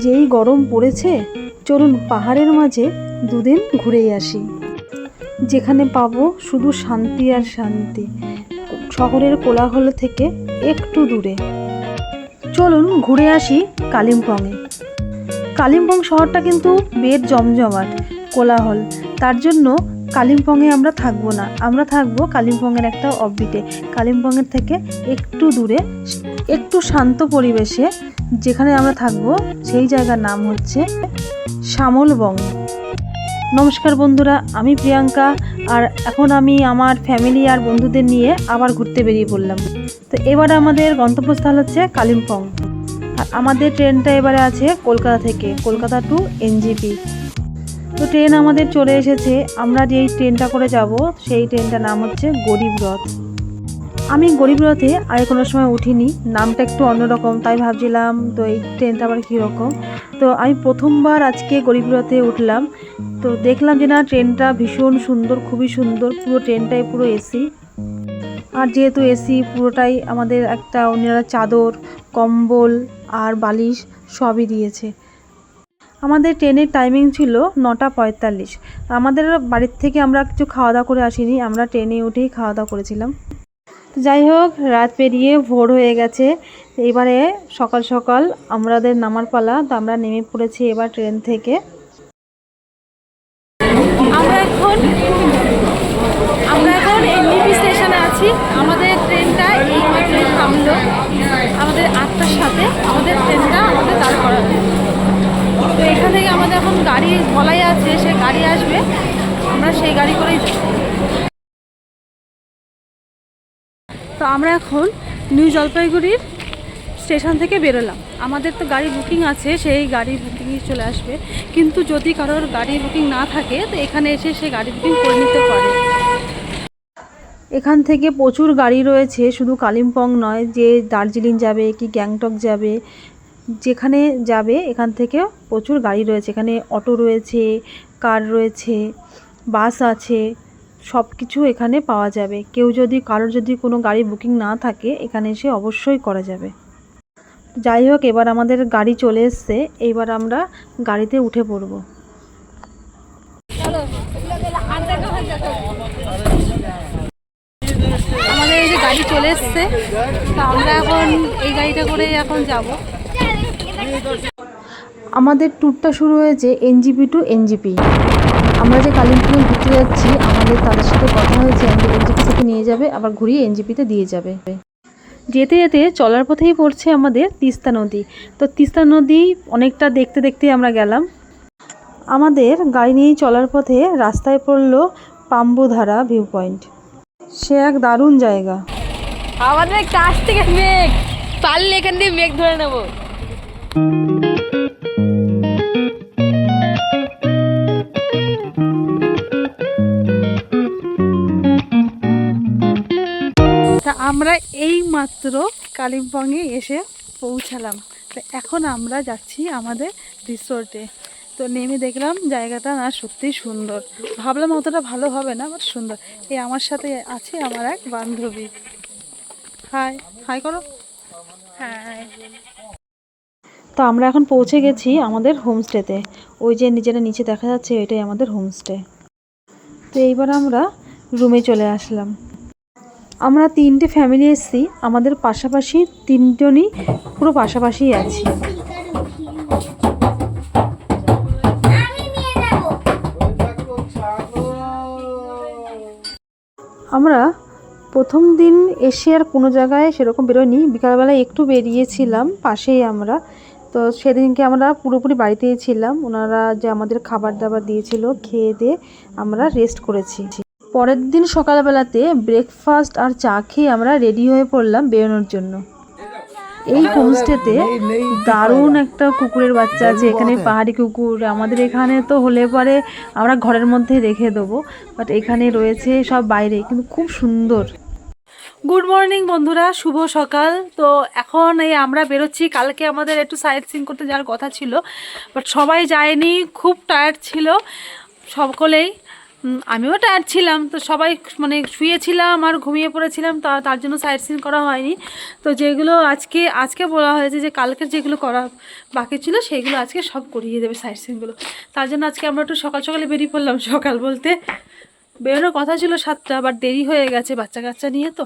যেই গরম পড়েছে, চলুন পাহাড়ের মাঝে দুদিন ঘুরেই আসি। যেখানে পাবো শুধু শান্তি আর শান্তি। শহরের কোলাহল থেকে একটু দূরে। চলুন ঘুরে আসি কালিম্পংয়ে। কালিম্পং শহরটা কিন্তু বেশ জমজমাট, কোলাহল। তার জন্য কালিম্পংয়ে আমরা থাকব না। আমরা থাকব কালিম্পংয়ের একটা অববিটে কালিম্পংয়ের থেকে একটু দূরে একটু শান্ত পরিবেশে যেখানে আমরা থাকব, সেই জায়গার নাম হচ্ছে শ্যামলবং নমস্কার বন্ধুরা, আমি প্রিয়াঙ্কা আর এখন আমি আমার ফ্যামিলি আর বন্ধুদের নিয়ে আবার ঘুরতে বেরিয়ে পড়লাম। তো এবার আমাদের গন্তব্যস্থল হচ্ছে কালিম্পং। আর আমাদের ট্রেনটা এবারে আছে কলকাতা থেকে, কলকাতা টু এনজিপি। তো ট্রেন আমাদের চলে এসেছে। আমরা যেই ট্রেনটা করে যাব, সেই ট্রেনটার নাম হচ্ছে গরিব রথ। আমি গরিব রথে আগে কোনো সময় উঠিনি। নামটা একটু অন্যরকম, তাই ভাবছিলাম, তো এই ট্রেনটা আবার কীরকম। তো আমি প্রথমবার আজকে গরিব রথে উঠলাম। তো দেখলাম যে না, ট্রেনটা ভীষণ সুন্দর, খুবই সুন্দর, পুরো ট্রেনটাই পুরো এসি। আর যেহেতু এসি, পুরোটাই আমাদের একটা অন্যরা চাদর, কম্বল আর বালিশ সবই দিয়েছে। আমাদের ট্রেনের টাইমিং ছিল নটা পঁয়তাল্লিশ। আমাদের বাড়ির থেকে আমরা কিছু খাওয়া দাওয়া করে আসিনি, আমরা ট্রেনে উঠেই খাওয়া দাওয়া করেছিলাম। তো যাই হোক, রাত পেরিয়ে ভোর হয়ে গেছে। এবারে সকাল সকাল আমাদের নামার পালা, তো আমরা নেমে পড়েছি এবার ট্রেন থেকে। আমরা এখন আমরা এখন স্টেশনে আছি। আমাদের ট্রেনটা আমাদের আটটার সাথে আমাদের ট্রেনটা আমাদের দাঁড় তো এখান থেকে আমাদের এখন গাড়ি বলাই আছে, সে গাড়ি আসবে। আমরা সেই গাড়ি করেই যাব। তো আমরা এখন নিউ জলপাইগুড়ির স্টেশন থেকে বেরোলাম। আমাদের তো গাড়ি বুকিং আছে, সেই গাড়ি বুকিংয়ে চলে আসবে। কিন্তু যদি কারোর গাড়ি বুকিং না থাকে, তো এখানে এসে সে গাড়ি বুকিং করে নিতে পারে। এখান থেকে প্রচুর গাড়ি রয়েছে, শুধু কালিম্পং নয়, যে দার্জিলিং যাবে কি গ্যাংটক যাবে, যেখানে যাবে, এখান থেকে প্রচুর গাড়ি রয়েছে। এখানে অটো রয়েছে, কার রয়েছে, বাস আছে। সব কিছু এখানে পাওয়া যাবে। কেউ যদি, কারোর যদি কোনো গাড়ি বুকিং না থাকে, এখানে এসে অবশ্যই করা যাবে। যাই হোক, এবার আমাদের গাড়ি চলে এসছে। এইবার আমরা গাড়িতে উঠে পড়ব। আমাদের এই যে গাড়ি চলে এসছে। তো আমরা এখন এই গাড়িটা করে এখন যাব। আমাদের ট্যুরটা শুরু হয়েছে এনজিপি টু এনজিপি। আমরা যে কালিম্পং ঘুরতে যাচ্ছি আমাদের তাদের সাথে কথা হয়েছে এনজিপি থেকে নিয়ে যাবে, আবার ঘুরিয়ে এনজিপিতে দিয়ে যাবে। যেতে যেতে চলার পথেই পড়ছে আমাদের তিস্তা নদী। তো তিস্তা নদী অনেকটা দেখতে দেখতে আমরা গেলাম। আমাদের গাড়ি নিয়ে চলার পথে রাস্তায় পড়ল পাম্বুধারা ভিউ পয়েন্ট সে এক দারুণ জায়গা। আমাদের কাছ থেকে মেঘ। পারলে এখান দিয়ে মেঘ ধরে নেব। আমরা এই মাত্র কালিম্পংয়ে এসে পৌঁছালাম। তো এখন আমরা যাচ্ছি আমাদের রিসোর্টে। তো নেমে দেখলাম জায়গাটা না সত্যিই সুন্দর। ভাবলাম অতটা ভালো হবে না বাট সুন্দর। এই আমার সাথে আছে আমার এক বান্ধবী। হাই হাই করো। হাই তো আমরা এখন পৌঁছে গেছি আমাদের হোমস্টেতে। ওই যে নিজেরা নিচে দেখা যাচ্ছে এটাই আমাদের হোমস্টে। তো এইবার আমরা রুমে চলে আসলাম। আমরা তিনটে ফ্যামিলি এসেছি, আমাদের পাশাপাশি তিনজনই পুরো পাশাপাশিই আছি। আমরা প্রথম দিন এসে আর কোনো জায়গায় সেরকম বেরোয়নি। বিকালবেলায় একটু বেরিয়েছিলাম, পাশেই আমরা। তো সেদিনকে আমরা পুরোপুরি বাড়িতেই ছিলাম। ওনারা যে আমাদের খাবার দাবার দিয়েছিল, খেয়ে দিয়ে আমরা রেস্ট করেছি। পরের দিন সকালবেলাতে ব্রেকফাস্ট আর চা খেয়ে আমরা রেডি হয়ে পড়লাম বেরোনোর জন্য। এই হোমস্টেতে দারুণ একটা কুকুরের বাচ্চা আছে। এখানে পাহাড়ি কুকুর, আমাদের এখানে তো হলে পরে আমরা ঘরের মধ্যে রেখে দেবো বাট এখানে রয়েছে সব বাইরে, কিন্তু খুব সুন্দর। গুড মর্নিং বন্ধুরা, শুভ সকাল। তো এখন এই আমরা বেরোচ্ছি। কালকে আমাদের একটু সাইট সিন করতে যাওয়ার কথা ছিল বাট সবাই যায়নি, খুব টায়ার্ড ছিল, সকলেই। আমিও টায়ার্ড ছিলাম। তো সবাই মানে শুয়েছিলাম আর ঘুমিয়ে পড়েছিলাম, তা তার জন্য সাইট সিন করা হয়নি। তো যেগুলো আজকে আজকে বলা হয়েছে যে কালকের যেগুলো করা বাকি ছিল, সেইগুলো আজকে সব করিয়ে দেবে সাইট সিনগুলো তার জন্য আজকে আমরা একটু সকাল সকালে বেরিয়ে পড়লাম সকাল বলতে। বেরোনোর কথা ছিল সাতটা বাট দেরি হয়ে গেছে বাচ্চা কাচ্চা নিয়ে তো।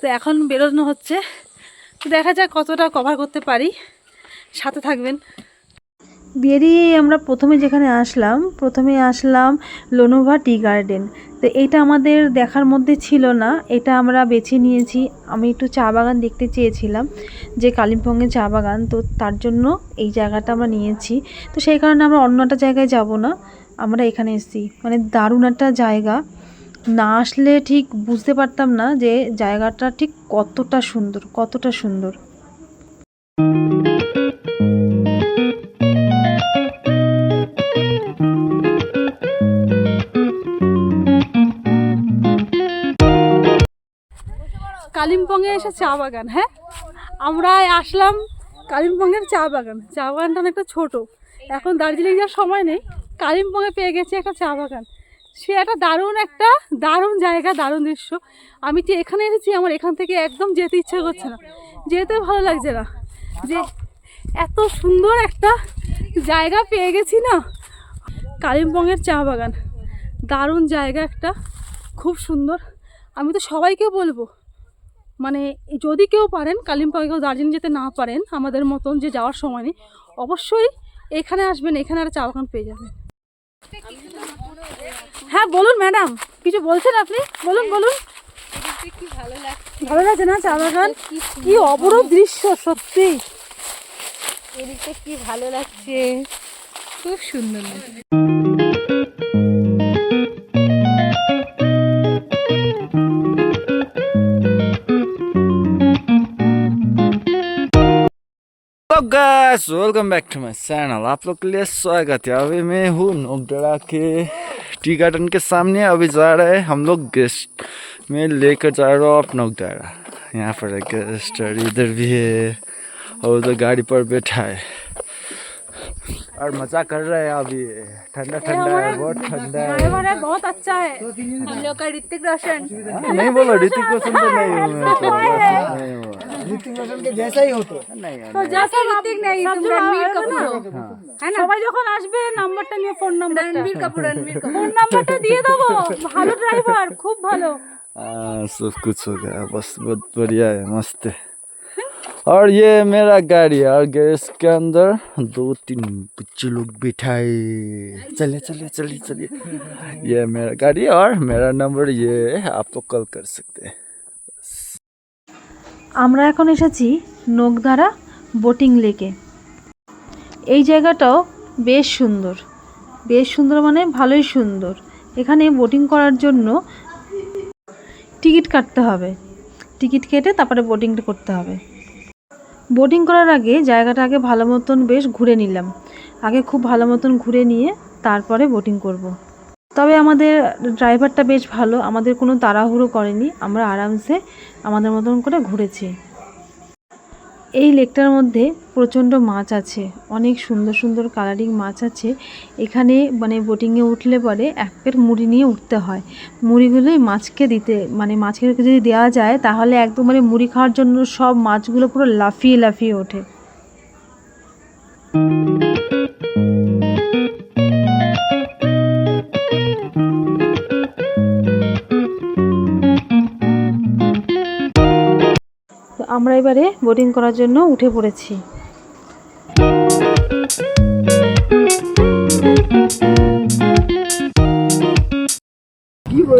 তো এখন বেরোনো হচ্ছে। দেখা যাক কতটা কভার করতে পারি। সাথে থাকবেন। বেরিয়ে আমরা প্রথমে যেখানে আসলাম, প্রথমে আসলাম লোনোভা টি গার্ডেন। তো এটা আমাদের দেখার মধ্যে ছিল না, এটা আমরা বেছে নিয়েছি। আমি একটু চা বাগান দেখতে চেয়েছিলাম যে কালিম্পংয়ে চা বাগান, তো তার জন্য এই জায়গাটা আমরা নিয়েছি। তো সেই কারণে আমরা অন্য একটা জায়গায় যাব না, আমরা এখানে এসেছি। মানে দারুণ একটা জায়গা। না আসলে ঠিক বুঝতে পারতাম না যে জায়গাটা ঠিক কতটা সুন্দর কতটা সুন্দর। কালিম্পংয়ে এসে চা বাগান হ্যাঁ? আমরা আসলাম কালিম্পংয়ের চা বাগান। চা বাগানটা অনেকটা ছোট। এখন দার্জিলিং যাওয়ার সময় নেই। কালিম্পংয়ে পেয়ে গেছি একটা চা বাগান। সে একটা দারুণ একটা, দারুণ জায়গা, দারুণ দৃশ্য। আমি যে এখানে এসেছি, আমার এখান থেকে একদম যেতে ইচ্ছে করছে না। যেতে ভালো লাগছে না। যে এত সুন্দর একটা জায়গা পেয়ে গেছি না। কালিম্পংয়ের চা বাগান। দারুণ জায়গা একটা, খুব সুন্দর। আমি তো সবাইকে বলব মানে যদি কেউ পারেন কালিম্পংয়ে কেউ দার্জিলিং যেতে না পারেন, আমাদের মতন যে যাওয়ার সময় নেই, অবশ্যই এখানে আসবেন, এখানে আর চা বাগান পেয়ে যাবেন। হ্যাঁ বলুন ম্যাডাম, কিছু বলছেন আপনি? বলুন বলুন। ভালো লাগছে না চা বাগান? কি অপরূপ দৃশ্য, সত্যি। এদিকটা কি ভালো লাগছে। খুব সুন্দর লাগছে। Hello guys welcome back to my channel आप लोग के लिए स्वागत है। अभी मैं हूँ नोकडड़ा के टी गार्डन के सामने। अभी जा रहे हैं हम लोग गेस्ट में लेकर जा रहा हूँ आप नोकडाड़ा यहाँ पर एक गेस्ट और इधर भी है और उधर गाड़ी पर बैठा है। और मज़ा कर रहे हैं अभी। ठंडा ठंडा है बहुत ठंडा है। बहुत अच्छा है। हम लोग का ऋतिक रोशन। हाँ, नहीं बोलो ऋतिक रोशन तो नहीं हाँ। बस बहुत बढ़िया है मस्त और ये मेरा गाड़ी और गैरेज के अंदर दो तीन बच्चे लोग बिठाए चलिए चलिए चलिए चलिए। ये मेरा गाड़ी और मेरा नंबर ये है आप तो कॉल कर सकते हैं। আমরা এখন এসেছি নোকধারা বোটিং লেকে। এই জায়গাটাও বেশ সুন্দর। বেশ সুন্দর মানে ভালোই সুন্দর। এখানে বোটিং করার জন্য টিকিট কাটতে হবে। টিকিট কেটে তারপরে বোটিংটা করতে হবে। বোটিং করার আগে জায়গাটা আগে ভালো মতন বেশ ঘুরে নিলাম। আগে খুব ভালো মতন ঘুরে নিয়ে তারপরে বোটিং করব। তবে আমাদের ড্রাইভারটা বেশ ভালো, আমাদের কোনো তাড়াহুড়ো করেনি, আমরা আরামসে আমাদের মতন করে ঘুরেছি। এই লেকটার মধ্যে প্রচণ্ড মাছ আছে, অনেক সুন্দর সুন্দর কালারিং মাছ আছে। এখানে মানে বোটিংয়ে উঠলে পরে এক প্লেট মুড়ি নিয়ে উঠতে হয়। মুড়িগুলোই মাছকে দিতে মানে মাছকে যদি দেওয়া যায়, তাহলে একদম মানে মুড়ি খাওয়ার জন্য সব মাছগুলো পুরো লাফিয়ে লাফিয়ে ওঠে। তো আমরা এবারে বোটিং করার জন্য উঠে পড়েছি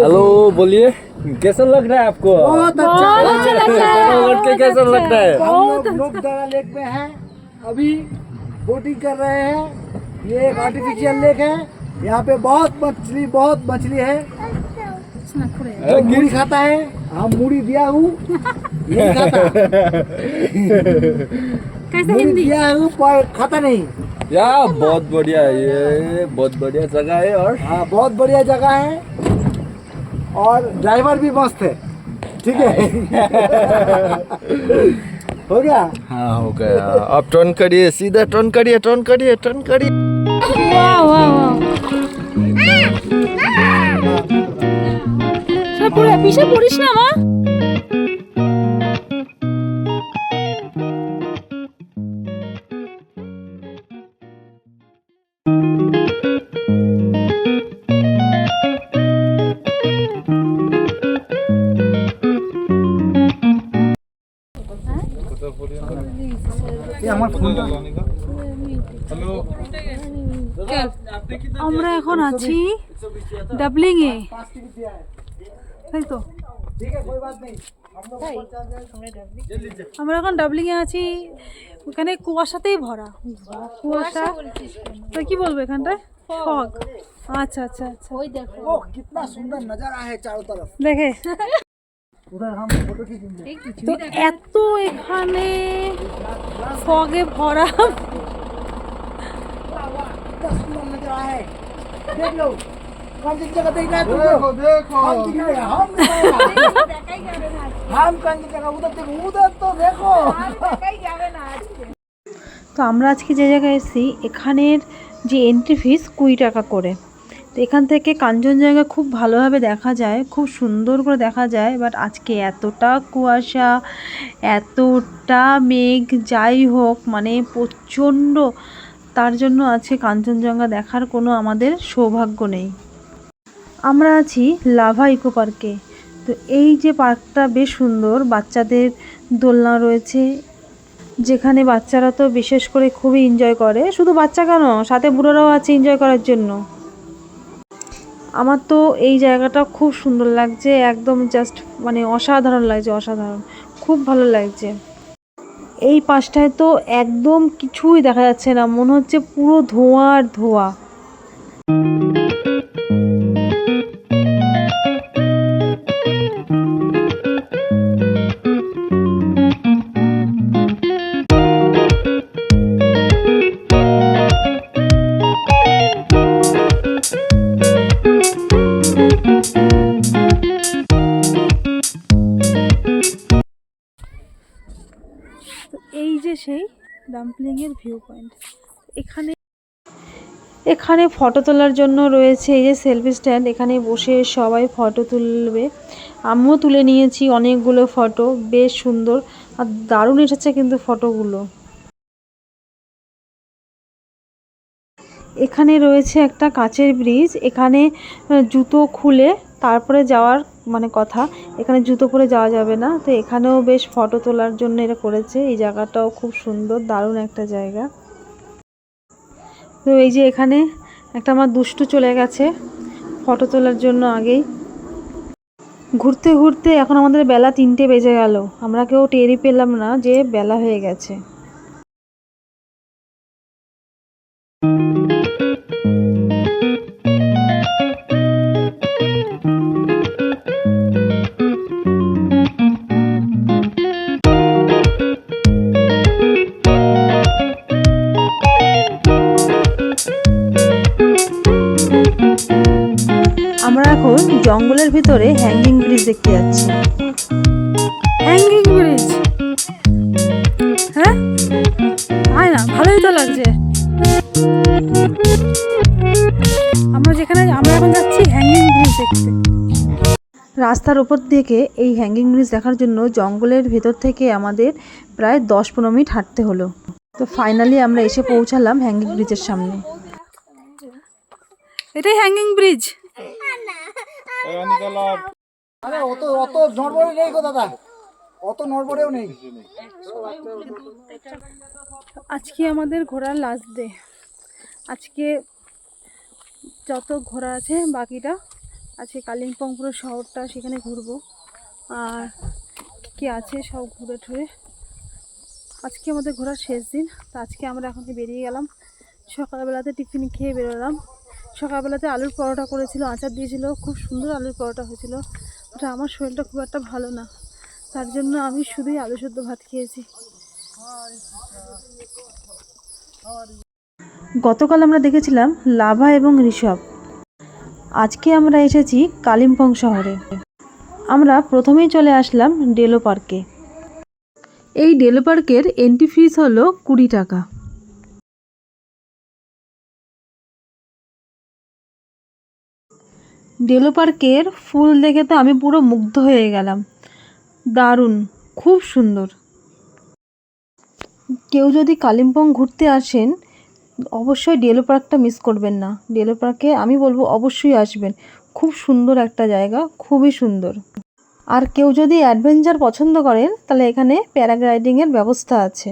हेलो बोलिए कैसा लग रहा है आपको बहुत अच्छा लग के कैसा लग रहा है हम लोग नोकदारा लेक में हैं अभी बोटिंग कर रहे हैं ये एक आर्टिफिशियल लेक है यहाँ पे बहुत मछली बहुत मछली है जो मुड़ी खाता है हम मुड़ी दिया हूँ। खाता। मुड़ी दिया हूँ पर खाता नहीं। या बहुत बढ़िया ये बहुत बढ़िया जगह है और? हाँ बहुत बढ़िया जगह है। और ड्राइवर भी मस्त है। ठीक है। हो गया? हाँ हो गया। अब टर्न करिए सीधा टर्न करिए टर्न करिए टर्न करिए। আরে পুরো পিছে পড়িস না মা। আমরা এখন আছি ডাবলিং এ তাই তো ठीक है कोई बात नहीं আমরা এখন ডাবলিং এ আছি ওখানে কুয়াশাতেই ভরা কুয়াশা তো কি বলবো এখানটায় ফগ আচ্ছা আচ্ছা আচ্ছা ওই দেখো ओह कितना सुंदर नजारा है चारों तरफ দেখে उधर हम फोटो खींचेंगे তো এত এখানে ফগে ভরা कितना सुंदर नजारा है देख लो कौन सी जगह देख रहा है तुम देखो देखो हम दिख रहे हैं हम दिख रहे हैं। हम कौन सी जगह उधर देखो उधर तो देखो তো আমরা আজকে যে জায়গায় এসেছি এখানের যে এন্ট্রি ফিস কুড়ি টাকা করে তো এখান থেকে কাঞ্চনজঙ্ঘা খুব ভালোভাবে দেখা যায় খুব সুন্দর করে দেখা যায় বাট আজকে এতটা কুয়াশা এতটা মেঘ যাই হোক মানে প্রচণ্ড তার জন্য আছে কাঞ্চনজঙ্ঘা দেখার কোনো আমাদের সৌভাগ্য নেই আমরা আছি লাভা ইকো পার্কে। তো এই যে পার্কটা বেশ সুন্দর, বাচ্চাদের দোলনা রয়েছে, যেখানে বাচ্চারা তো বিশেষ করে খুবই এনজয় করে। শুধু বাচ্চা কেন, সাথে বুড়োরাও আছে এনজয় করার জন্য। আমার তো এই জায়গাটা খুব সুন্দর লাগছে, একদম জাস্ট মানে অসাধারণ লাগছে, অসাধারণ। খুব ভালো লাগছে। এই পাশটায় তো একদম কিছুই দেখা যাচ্ছে না, মনে হচ্ছে পুরো ধোঁয়া আর ধোঁয়া। ডাম্পলিং এর ভিউ পয়েন্ট এখানে এখানে ফটো তোলার জন্য রয়েছে এই যে সেলফি স্ট্যান্ড এখানে বসে সবাই ফটো তুলবে। আমিও তুলে নিয়েছি অনেকগুলো ফটো বেশ সুন্দর আর দারুণ এসেছে কিন্তু ফটোগুলো এখানে রয়েছে একটা কাচের ব্রিজ এখানে জুতো খুলে তারপরে যাওয়ার মানে কথা। এখানে জুতো পরে যাওয়া যাবে না। তো এখানেও বেশ ফটো তোলার জন্য এটা করেছে। এই জায়গাটাও খুব সুন্দর, দারুণ একটা জায়গা। তো এই যে এখানে একটা আমার দুষ্টু চলে গেছে ফটো তোলার জন্য আগেই। ঘুরতে ঘুরতে এখন আমাদের বেলা তিনটে বেজে গেল। আমরা কেউ টেরই পেলাম না যে বেলা হয়ে গেছে। ভিতরে হ্যাঙ্গিং ব্রিজ দেখতে যাচ্ছি। হ্যাঙ্গিং ব্রিজ হ্যাঁ? আয় না ভালোই তো লাগছে। আমরা যেখানে আমরা এখন যাচ্ছি হ্যাঙ্গিং ব্রিজ দেখতে। রাস্তার ওপর থেকে এই হ্যাঙ্গিং ব্রিজ দেখার জন্য জঙ্গলের ভেতর থেকে আমাদের প্রায় দশ পনেরো মিনিট হাঁটতে হলো। তো ফাইনালি আমরা এসে পৌঁছালাম হ্যাঙ্গিং ব্রিজের সামনে। এটাই হ্যাঙ্গিং ব্রিজ আরে অত অত নড়বড়ে নেই গো দাদা। অত নড়বড়েও নেই। আজকে আমাদের ঘোরার লাস্ট ডে আজকে যত ঘোরা আছে বাকিটা আজকে কালিম্পং পুরো শহরটা সেখানে ঘুরবো। আর কি আছে সব ঘুরে ঠুরে আজকে আমাদের ঘোরার শেষ দিন। তো আজকে আমরা এখন বেরিয়ে গেলাম সকালবেলাতে টিফিন খেয়ে বেরোলাম। সকালবেলাতে আলুর পরোটা করেছিল, আচার দিয়েছিল, খুব সুন্দর আলুর পরোটা হয়েছিল। ওটা আমার শরীরটা খুব একটা ভালো না। তার জন্য আমি শুধুই আলু সেদ্ধ ভাত খেয়েছি। গতকাল আমরা দেখেছিলাম লাভা এবং ঋষভ। আজকে আমরা এসেছি কালিম্পং শহরে। আমরা প্রথমেই চলে আসলাম ডেলো পার্কে। এই ডেলো পার্কের এন্ট্রি ফিস হলো কুড়ি টাকা। ডেলো পার্কের ফুল দেখে তো আমি পুরো মুগ্ধ হয়ে গেলাম। দারুণ, খুব সুন্দর। কেউ যদি কালিম্পং ঘুরতে আসেন, অবশ্যই ডেলো পার্কটা মিস করবেন না। ডেলো পার্কে আমি বলব অবশ্যই আসবেন। খুব সুন্দর একটা জায়গা, খুবই সুন্দর। আর কেউ যদি অ্যাডভেঞ্চার পছন্দ করেন, তাহলে এখানে প্যারাগ্লাইডিংয়ের ব্যবস্থা আছে।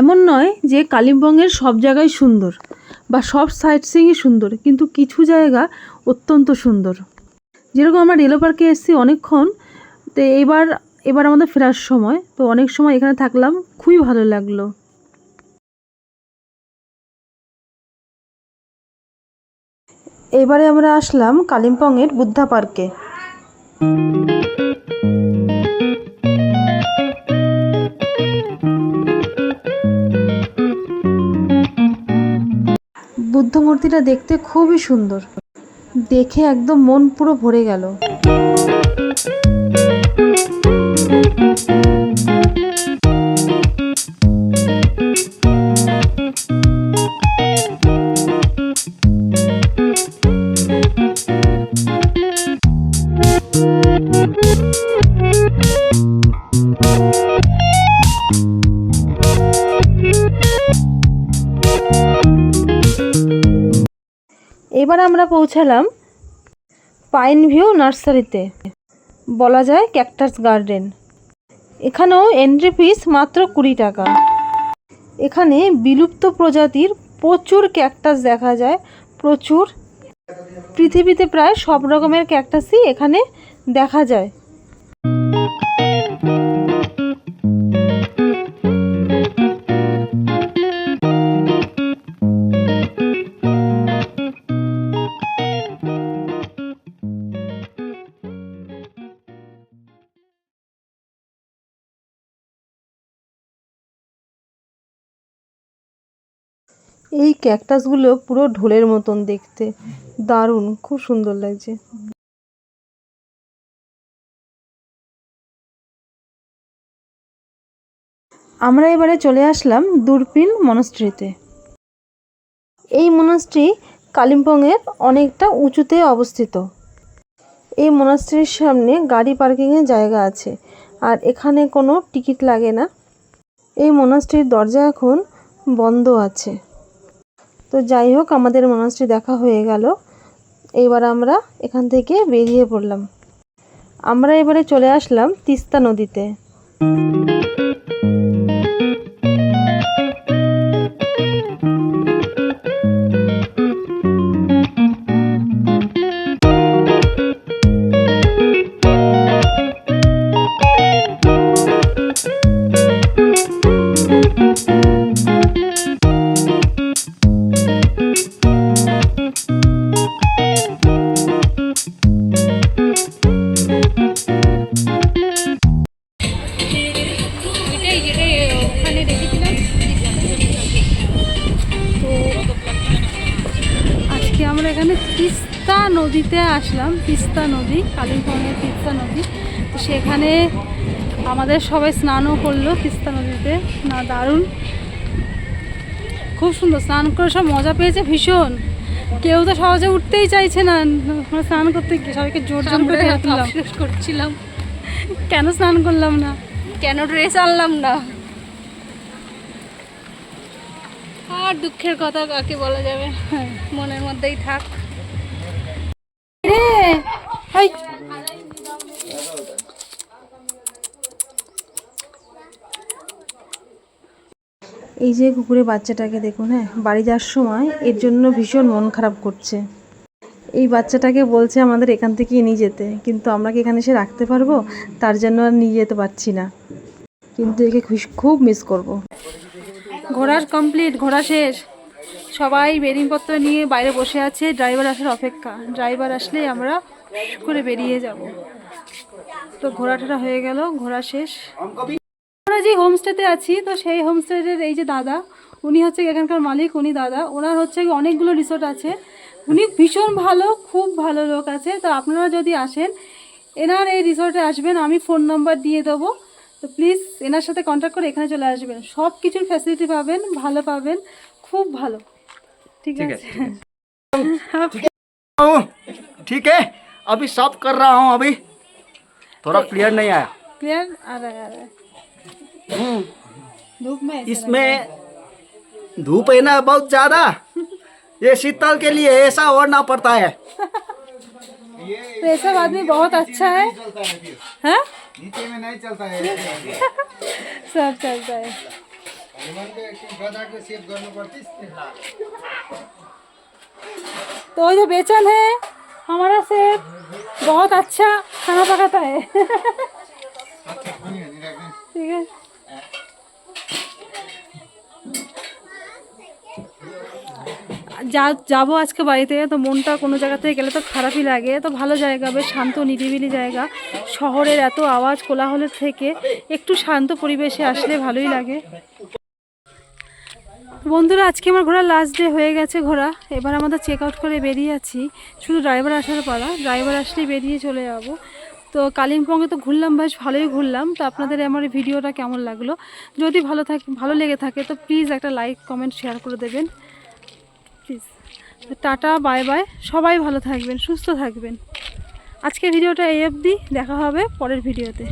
এমন নয় যে কালিম্পংয়ের সব জায়গায় সুন্দর বা সব সাইট সিইংই সুন্দর, কিন্তু কিছু জায়গা অত্যন্ত সুন্দর। যেরকম আমরা রেলো পার্কে এসেছি অনেকক্ষণ, তো এবার এবার আমাদের ফেরার সময়, তো অনেক সময় এখানে থাকলাম, খুবই ভালো লাগল। এবারে আমরা আসলাম কালিম্পংয়ের বুদ্ধা পার্কে। বুদ্ধ মূর্তিটা দেখতে খুবই সুন্দর। দেখে একদম মন পুরো ভরে গেল। আমরা পৌঁছালাম পাইন ভিউ নার্সারিতে। বলা যায় ক্যাকটাস গার্ডেন। এখানেও এন্ট্রি ফিস মাত্র কুড়ি টাকা। এখানে বিলুপ্ত প্রজাতির প্রচুর ক্যাকটাস দেখা যায়, প্রচুর। পৃথিবীতে প্রায় সব রকমের ক্যাকটাসই এখানে দেখা যায়। এই ক্যাকটাসগুলো পুরো ঢোলের মতন দেখতে। দারুণ, খুব সুন্দর লাগছে। আমরা এবারে চলে আসলাম দূরপিন মনস্ট্রিতে এই মনস্ট্রি কালিম্পংয়ের অনেকটা উঁচুতে অবস্থিত। এই মনস্ট্রির সামনে গাড়ি পার্কিংয়ের জায়গা আছে, আর এখানে কোনো টিকিট লাগে না। এই মনস্ট্রির দরজা এখন বন্ধ আছে। তো যাই হোক, আমাদের মানুষটি দেখা হয়ে গেল। এবার আমরা এখান থেকে বেরিয়ে পড়লাম। আমরা এবারে চলে আসলাম তিস্তা নদীতে। সবাই স্নানও করল তিস্তা নদীতে। না দারুণ। খুব সুন্দর স্নান করে সব মজা পেয়েছে ভীষণ। কেউ তো সহজে উঠতেই চাইছে না। স্নান করতে গিয়ে সবাইকে জোর জোর করে করছিলাম। কেন স্নান করলাম না? কেন ড্রেস আনলাম না? আর দুঃখের কথা কাকে বলা যাবে? হ্যাঁ, মনের মধ্যেই থাক রে হাই এই যে কুকুরের বাচ্চাটাকে দেখুন হ্যাঁ বাড়ি যাওয়ার সময় এর জন্য ভীষণ মন খারাপ করছে। এই বাচ্চাটাকে বলছে আমাদের এখান থেকে নিয়ে যেতে, কিন্তু আমরা কি এখানে এসে রাখতে পারব? তার জন্য আর নিয়ে যেতে পারছি না। কিন্তু একে খুব মিস করব। ঘোরা কমপ্লিট ঘোরা শেষ। সবাই বেরিংপত্র নিয়ে বাইরে বসে আছে ড্রাইভার আসার অপেক্ষা। ড্রাইভার আসলেই আমরা করে বেরিয়ে যাব। তো ঘোরাটা হয়ে গেল, ঘোরা শেষ। আমরা যে হোমস্টেতে আছি তো সেই হোমস্টের এই যে দাদা উনি হচ্ছে এখানকার মালিক উনি দাদা ওনার হচ্ছে অনেকগুলো রিসোর্ট আছে উনি ভীষণ ভালো খুব ভালো লোক আছে তো আপনারা যদি আসেন এনার এই রিসর্টে আসবেন আমি ফোন নাম্বার দিয়ে দেবো তো প্লিজ এনার সাথে কন্ট্যাক্ট করে এখানে চলে আসবেন সব কিছুর ফ্যাসিলিটি পাবেন ভালো পাবেন খুব ভালো ঠিক আছে हूँ ठीक है अभी साफ कर रहा हूँ अभी थोड़ा क्लियर नहीं आया क्लियर आ रहा है आ रहा है धूप में इसमें धूप है ना बहुत ज़्यादा। ये शीतल के लिए ऐसा ओढ़ना पड़ता है। तो ये सब आदमी बहुत अच्छा है। हाँ? नीचे में नहीं चलता है। सब चलता है। तो जो बेचन है हमारा सेफ़ बहुत अच्छा खाना पकाता है। ठीक है? যা, যাব আজকে বাড়িতে, তো মনটা কোনো জায়গা থেকে গেলে তো খারাপই লাগে। তো ভালো জায়গা, বেশ শান্ত, নিরিবিলি জায়গা। শহরের এত আওয়াজ কোলাহলের থেকে একটু শান্ত পরিবেশে আসলে ভালোই লাগে। বন্ধুরা, আজকে আমার ঘোরা লাস্ট ডে হয়ে গেছে ঘোরা। এবার আমাদের চেক আউট করে বেরিয়ে আছি। শুধু ড্রাইভার আসার পালা ড্রাইভার আসলেই বেরিয়ে চলে যাব। তো কালিম্পংয়ে তো ঘুরলাম, বেশ ভালোই ঘুরলাম। তো আপনাদের আমার ভিডিওটা কেমন লাগল? যদি ভালো থাকে, ভালো লেগে থাকে, তো প্লিজ একটা লাইক কমেন্ট শেয়ার করে দেবেন। Tata, bye bye. সবাই ভালো থাকবেন, সুস্থ থাকবেন। আজকের ভিডিওটা এই অবধি। দেখা হবে পরের ভিডিওতে।